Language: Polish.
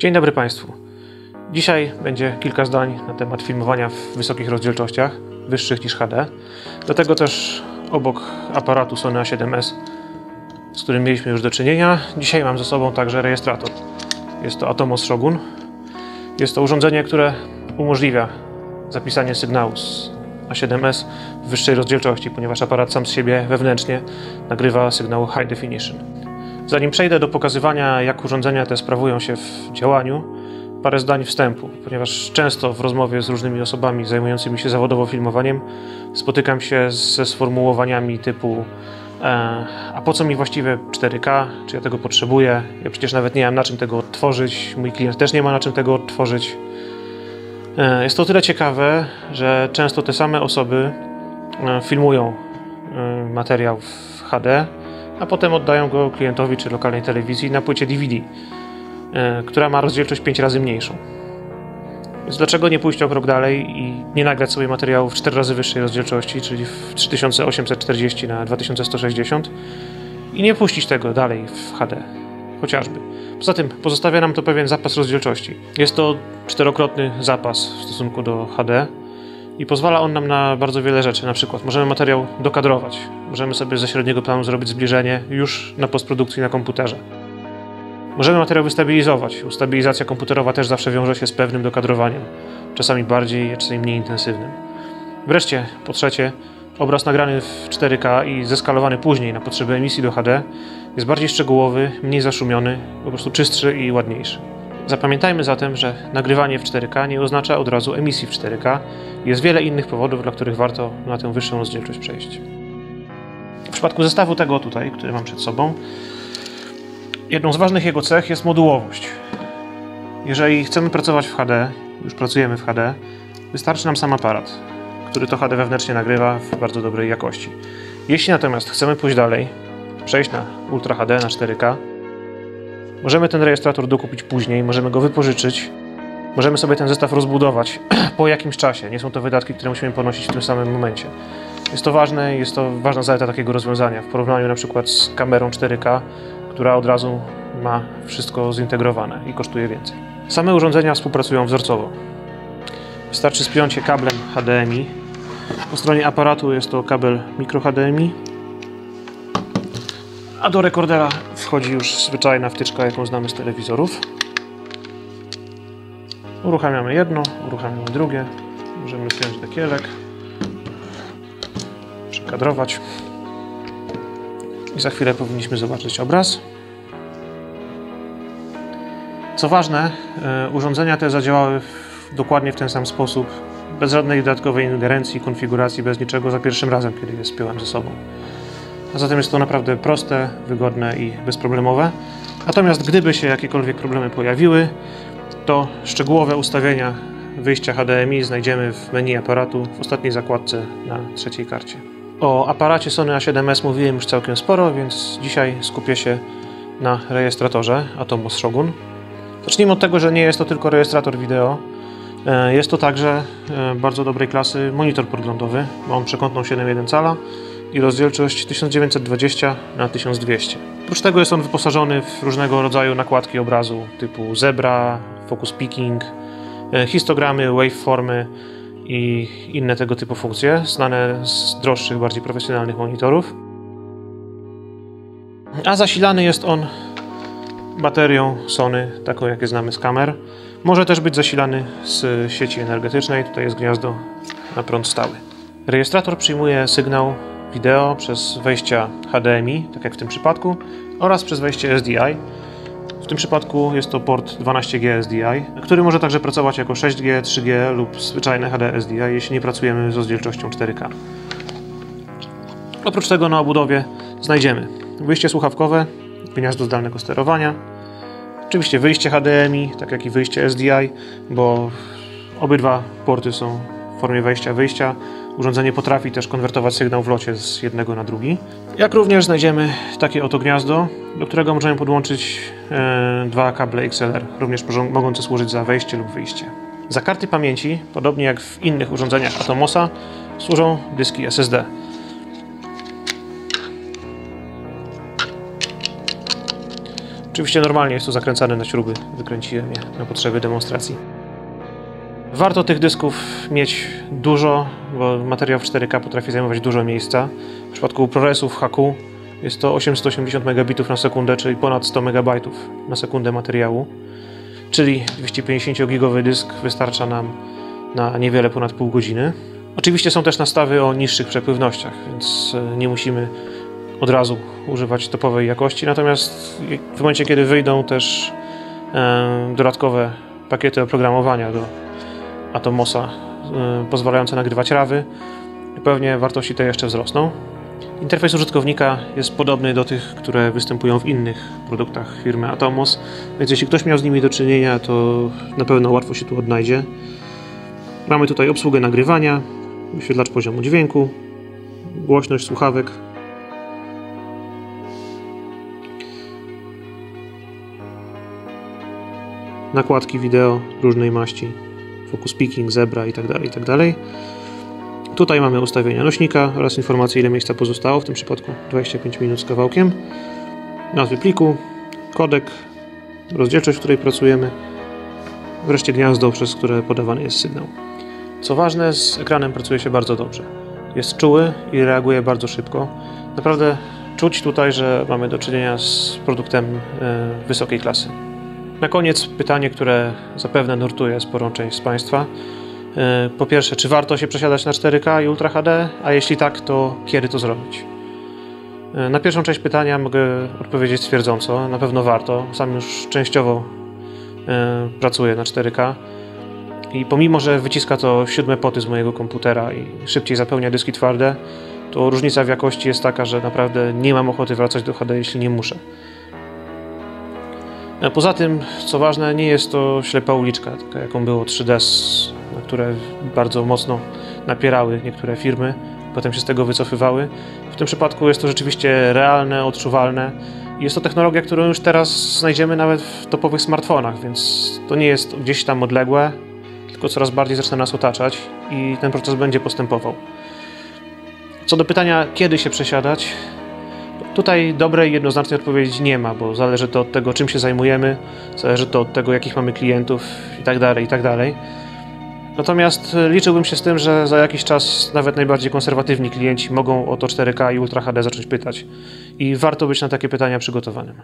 Dzień dobry Państwu. Dzisiaj będzie kilka zdań na temat filmowania w wysokich rozdzielczościach, wyższych niż HD. Do tego też obok aparatu Sony A7S, z którym mieliśmy już do czynienia, dzisiaj mam ze sobą także rejestrator. Jest to Atomos Shogun. Jest to urządzenie, które umożliwia zapisanie sygnału z A7S w wyższej rozdzielczości, ponieważ aparat sam z siebie wewnętrznie nagrywa sygnał High Definition. Zanim przejdę do pokazywania, jak urządzenia te sprawują się w działaniu, parę zdań wstępu, ponieważ często w rozmowie z różnymi osobami zajmującymi się zawodowo filmowaniem spotykam się ze sformułowaniami typu e, a po co mi właściwie 4K, czy ja tego potrzebuję, ja przecież nawet nie mam na czym tego odtworzyć, mój klient też nie ma na czym tego odtworzyć. E, jest to o tyle ciekawe, że często te same osoby e, filmują materiał w HD, a potem oddają go klientowi czy lokalnej telewizji na płycie DVD, e, która ma rozdzielczość 5 razy mniejszą. Więc dlaczego nie pójść o krok dalej i nie nagrać sobie materiału w 4 razy wyższej rozdzielczości, czyli w 3840 na 2160 i nie puścić tego dalej w HD, chociażby. Poza tym pozostawia nam to pewien zapas rozdzielczości. Jest to czterokrotny zapas w stosunku do HD i pozwala on nam na bardzo wiele rzeczy. Na przykład możemy materiał dokadrować, możemy sobie ze średniego planu zrobić zbliżenie już na postprodukcji na komputerze. Możemy materiał wystabilizować. Ustabilizacja komputerowa też zawsze wiąże się z pewnym dokadrowaniem, czasami bardziej, czasami mniej intensywnym. Wreszcie, po trzecie, obraz nagrany w 4K i zeskalowany później na potrzeby emisji do HD jest bardziej szczegółowy, mniej zaszumiony, po prostu czystszy i ładniejszy. Zapamiętajmy zatem, że nagrywanie w 4K nie oznacza od razu emisji w 4K. Jest wiele innych powodów, dla których warto na tę wyższą rozdzielczość przejść. W przypadku zestawu tego tutaj, który mam przed sobą, jedną z ważnych jego cech jest modułowość. Jeżeli chcemy pracować w HD, już pracujemy w HD, wystarczy nam sam aparat, który to HD wewnętrznie nagrywa w bardzo dobrej jakości. Jeśli natomiast chcemy pójść dalej, przejść na Ultra HD, na 4K, możemy ten rejestrator dokupić później, możemy go wypożyczyć, możemy sobie ten zestaw rozbudować po jakimś czasie. Nie są to wydatki, które musimy ponosić w tym samym momencie. Jest to ważne, jest to ważna zaleta takiego rozwiązania w porównaniu na przykład z kamerą 4K, która od razu ma wszystko zintegrowane i kosztuje więcej. Same urządzenia współpracują wzorcowo. Wystarczy spiąć je kablem HDMI. Po stronie aparatu jest to kabel mikro HDMI, a do rekordera wchodzi już zwyczajna wtyczka, jaką znamy z telewizorów. Uruchamiamy jedno, uruchamiamy drugie. Możemy wziąć dekielek, przekadrować. I za chwilę powinniśmy zobaczyć obraz. Co ważne, e, urządzenia te zadziałały w, dokładnie w ten sam sposób, bez żadnej dodatkowej ingerencji, konfiguracji, bez niczego za pierwszym razem, kiedy je spiąłem ze sobą. A zatem jest to naprawdę proste, wygodne i bezproblemowe. Natomiast gdyby się jakiekolwiek problemy pojawiły, to szczegółowe ustawienia wyjścia HDMI znajdziemy w menu aparatu w ostatniej zakładce na trzeciej karcie. O aparacie Sony A7S mówiłem już całkiem sporo, więc dzisiaj skupię się na rejestratorze Atomos Shogun. Zacznijmy od tego, że nie jest to tylko rejestrator wideo. E, Jest to także e, bardzo dobrej klasy monitor podglądowy. Ma on przekątną 7,1 cala i rozdzielczość 1920 na 1200. Oprócz tego jest on wyposażony w różnego rodzaju nakładki obrazu typu zebra, focus picking, e, histogramy, waveformy i inne tego typu funkcje, znane z droższych, bardziej profesjonalnych monitorów. A zasilany jest on baterią Sony, taką jakie znamy z kamer. Może też być zasilany z sieci energetycznej. Tutaj jest gniazdo na prąd stały. Rejestrator przyjmuje sygnał wideo przez wejścia HDMI, tak jak w tym przypadku, oraz przez wejście SDI. W tym przypadku jest to port 12G SDI, który może także pracować jako 6G, 3G lub zwyczajne HD SDI, jeśli nie pracujemy z rozdzielczością 4K. Oprócz tego na obudowie znajdziemy wyjście słuchawkowe, gniazdo zdalnego sterowania, oczywiście wyjście HDMI, tak jak i wyjście SDI, bo obydwa porty są w formie wejścia-wyjścia. Urządzenie potrafi też konwertować sygnał w locie z jednego na drugi. Jak również znajdziemy takie oto gniazdo, do którego możemy podłączyć e, dwa kable XLR, również mogące służyć za wejście lub wyjście. Za karty pamięci, podobnie jak w innych urządzeniach Atomosa, służą dyski SSD. Oczywiście normalnie jest to zakręcane na śruby, wykręciłem je na potrzeby demonstracji. Warto tych dysków mieć dużo, bo materiał w 4K potrafi zajmować dużo miejsca. W przypadku ProResów HQ jest to 880 megabitów na sekundę, czyli ponad 100 megabajtów na sekundę materiału. Czyli 250-gigowy dysk wystarcza nam na niewiele ponad pół godziny. Oczywiście są też nastawy o niższych przepływnościach, więc e, nie musimy od razu używać topowej jakości. Natomiast w momencie, kiedy wyjdą też e, dodatkowe pakiety oprogramowania do Atomosa e, pozwalające nagrywać rawy, pewnie wartości te jeszcze wzrosną. Interfejs użytkownika jest podobny do tych, które występują w innych produktach firmy Atomos, więc jeśli ktoś miał z nimi do czynienia, to na pewno łatwo się tu odnajdzie. Mamy tutaj obsługę nagrywania, wyświetlacz poziomu dźwięku, głośność słuchawek. Nakładki wideo różnej maści, focus picking, zebra itd. itd. Tutaj mamy ustawienia nośnika oraz informacje ile miejsca pozostało, w tym przypadku 25 minut z kawałkiem. Nazwy pliku, kodek, rozdzielczość, w której pracujemy, wreszcie gniazdo, przez które podawany jest sygnał. Co ważne, z ekranem pracuje się bardzo dobrze. Jest czuły i reaguje bardzo szybko. Naprawdę czuć tutaj, że mamy do czynienia z produktem e, wysokiej klasy. Na koniec pytanie, które zapewne nurtuje sporą część z Państwa. E, po pierwsze, czy warto się przesiadać na 4K i Ultra HD? A jeśli tak, to kiedy to zrobić? E, na pierwszą część pytania mogę odpowiedzieć twierdząco. Na pewno warto. Sam już częściowo pracuję na 4K. I pomimo, że wyciska to siódme poty z mojego komputera i szybciej zapełnia dyski twarde, to różnica w jakości jest taka, że naprawdę nie mam ochoty wracać do HD, jeśli nie muszę. E, poza tym, co ważne, nie jest to ślepa uliczka, taka jaką było 3DS, na które bardzo mocno napierały niektóre firmy, potem się z tego wycofywały. W tym przypadku jest to rzeczywiście realne, odczuwalne. Jest to technologia, którą już teraz znajdziemy nawet w topowych smartfonach, więc to nie jest gdzieś tam odległe, tylko coraz bardziej zaczyna nas otaczać i ten proces będzie postępował. Co do pytania, kiedy się przesiadać, tutaj dobrej, jednoznacznej odpowiedzi nie ma, bo zależy to od tego, czym się zajmujemy, zależy to od tego, jakich mamy klientów itd., tak itd. Tak Natomiast liczyłbym się z tym, że za jakiś czas nawet najbardziej konserwatywni klienci mogą o to 4K i Ultra HD zacząć pytać. I warto być na takie pytania przygotowanym.